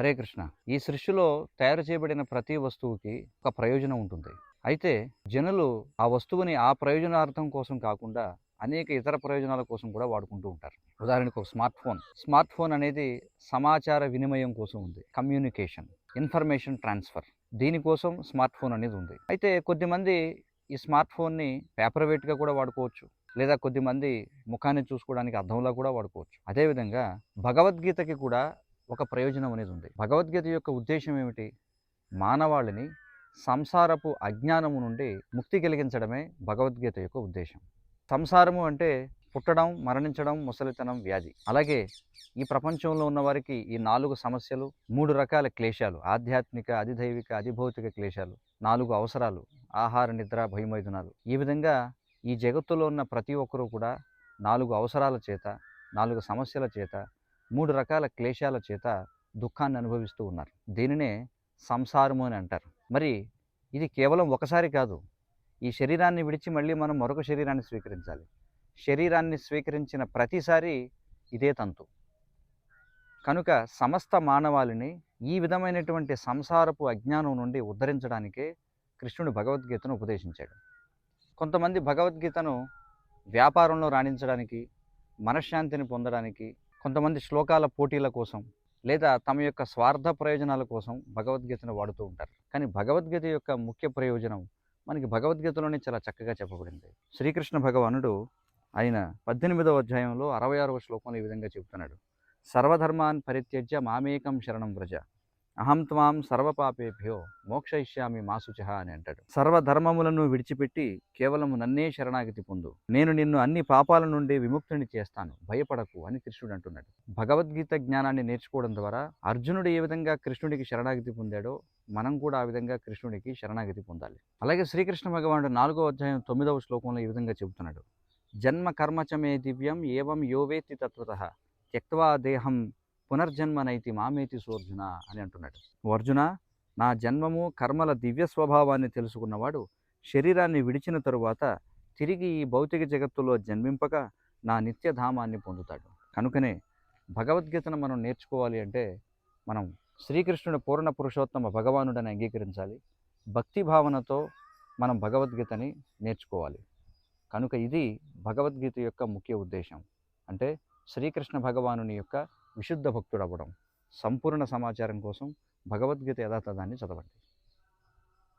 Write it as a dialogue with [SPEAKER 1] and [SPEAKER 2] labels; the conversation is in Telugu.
[SPEAKER 1] హరే కృష్ణ. ఈ సృష్టిలో తయారు చేయబడిన ప్రతి వస్తువుకి ఒక ప్రయోజనం ఉంటుంది. అయితే జనులు ఆ వస్తువుని ఆ ప్రయోజనార్థం కోసం కాకుండా అనేక ఇతర ప్రయోజనాల కోసం కూడా వాడుకుంటూ ఉంటారు. ఉదాహరణకు ఒక స్మార్ట్ ఫోన్. స్మార్ట్ ఫోన్ అనేది సమాచార వినిమయం కోసం ఉంది. కమ్యూనికేషన్ ఇన్ఫర్మేషన్ ట్రాన్స్ఫర్ దీనికోసం స్మార్ట్ ఫోన్ అనేది ఉంది. అయితే కొద్దిమంది ఈ స్మార్ట్ ఫోన్ని పేపర్ వెయిట్గా కూడా వాడుకోవచ్చు. లేదా కొద్దిమంది ముఖాన్ని చూసుకోవడానికి అర్థంలా కూడా వాడుకోవచ్చు. అదేవిధంగా భగవద్గీతకి కూడా ఒక ప్రయోజనం అనేది ఉంది. భగవద్గీత యొక్క ఉద్దేశం ఏమిటి? మానవాళిని సంసారపు అజ్ఞానము నుండి ముక్తి కలిగించడమే భగవద్గీత యొక్క ఉద్దేశం. సంసారము అంటే పుట్టడం మరణించడం ముసలితనం వ్యాధి. అలాగే ఈ ప్రపంచంలో ఉన్న వారికి ఈ నాలుగు సమస్యలు మూడు రకాల క్లేశాలు ఆధ్యాత్మిక అధిదైవిక అధిభౌతిక క్లేశాలు నాలుగు అవసరాలు ఆహార నిద్ర భయమైదునాలు. ఈ విధంగా ఈ జగత్తులో ఉన్న ప్రతి ఒక్కరూ కూడా నాలుగు అవసరాల చేత నాలుగు సమస్యల చేత మూడు రకాల క్లేశాల చేత దుఃఖాన్ని అనుభవిస్తూ ఉన్నారు. దీనినే సంసారము అని అంటారు. మరి ఇది కేవలం ఒకసారి కాదు. ఈ శరీరాన్ని విడిచి మళ్ళీ మనం మరొక శరీరాన్ని స్వీకరించాలి. శరీరాన్ని స్వీకరించిన ప్రతిసారి ఇదే తంతు. కనుక సమస్త మానవాళిని ఈ విధమైనటువంటి సంసారపు అజ్ఞానం నుండి ఉద్ధరించడానికే కృష్ణుడు భగవద్గీతను ఉపదేశించాడు. కొంతమంది భగవద్గీతను వ్యాపారంలో రాణించడానికి మనశ్శాంతిని పొందడానికి కొంతమంది శ్లోకాల పోటీల కోసం లేదా తమ యొక్క స్వార్థ ప్రయోజనాల కోసం భగవద్గీతను వాడుతూ ఉంటారు. కానీ భగవద్గీత యొక్క ముఖ్య ప్రయోజనం మనకి భగవద్గీతలోనే చాలా చక్కగా చెప్పబడింది. శ్రీకృష్ణ భగవానుడు ఆయన పద్దెనిమిదవ అధ్యాయంలో అరవై ఆరవ శ్లోకంలో ఈ విధంగా చెబుతున్నాడు. సర్వధర్మాన్ పరిత్యజ్య మామేకం శరణం వ్రజ. అహం త్వాం సర్వపాపేభ్యో మోక్షయిష్యామి మాసుచ అని అంటాడు. సర్వధర్మములను విడిచిపెట్టి కేవలము నన్నే శరణాగతి పొందు. నేను నిన్ను అన్ని పాపాల నుండి విముక్తిని చేస్తాను. భయపడకు అని కృష్ణుడు అంటున్నాడు. భగవద్గీత జ్ఞానాన్ని నేర్చుకోవడం ద్వారా అర్జునుడు ఏ విధంగా కృష్ణుడికి శరణాగతి పొందాడో మనం కూడా ఆ విధంగా కృష్ణుడికి శరణాగతి పొందాలి. అలాగే శ్రీకృష్ణ భగవానుడు నాలుగో అధ్యాయం తొమ్మిదవ శ్లోకంలో ఈ విధంగా చెబుతున్నాడు. జన్మ కర్మచమే దివ్యం ఏవం యోవేత్తి తత్వత త్యక్వా దేహం పునర్జన్మనైతి మామేతి సోర్జున అని అంటున్నాడు. అర్జున నా జన్మము కర్మల దివ్య స్వభావాన్ని తెలుసుకున్నవాడు శరీరాన్ని విడిచిన తరువాత తిరిగి ఈ భౌతిక జగత్తులో జన్మింపక నా నిత్యధామాన్ని పొందుతాడు. కనుకనే భగవద్గీతను మనం నేర్చుకోవాలి అంటే మనం శ్రీకృష్ణుడు పూర్ణ పురుషోత్తమ భగవానుడని అంగీకరించాలి. భక్తి భావనతో మనం భగవద్గీతని నేర్చుకోవాలి. కనుక ఇది భగవద్గీత యొక్క ముఖ్య ఉద్దేశం. అంటే శ్రీకృష్ణ భగవానుని యొక్క విశుద్ధ భక్తుడు అవ్వడం సంపూర్ణ సమాచారం కోసం భగవద్గీత యథాతథాన్ని చదవండి.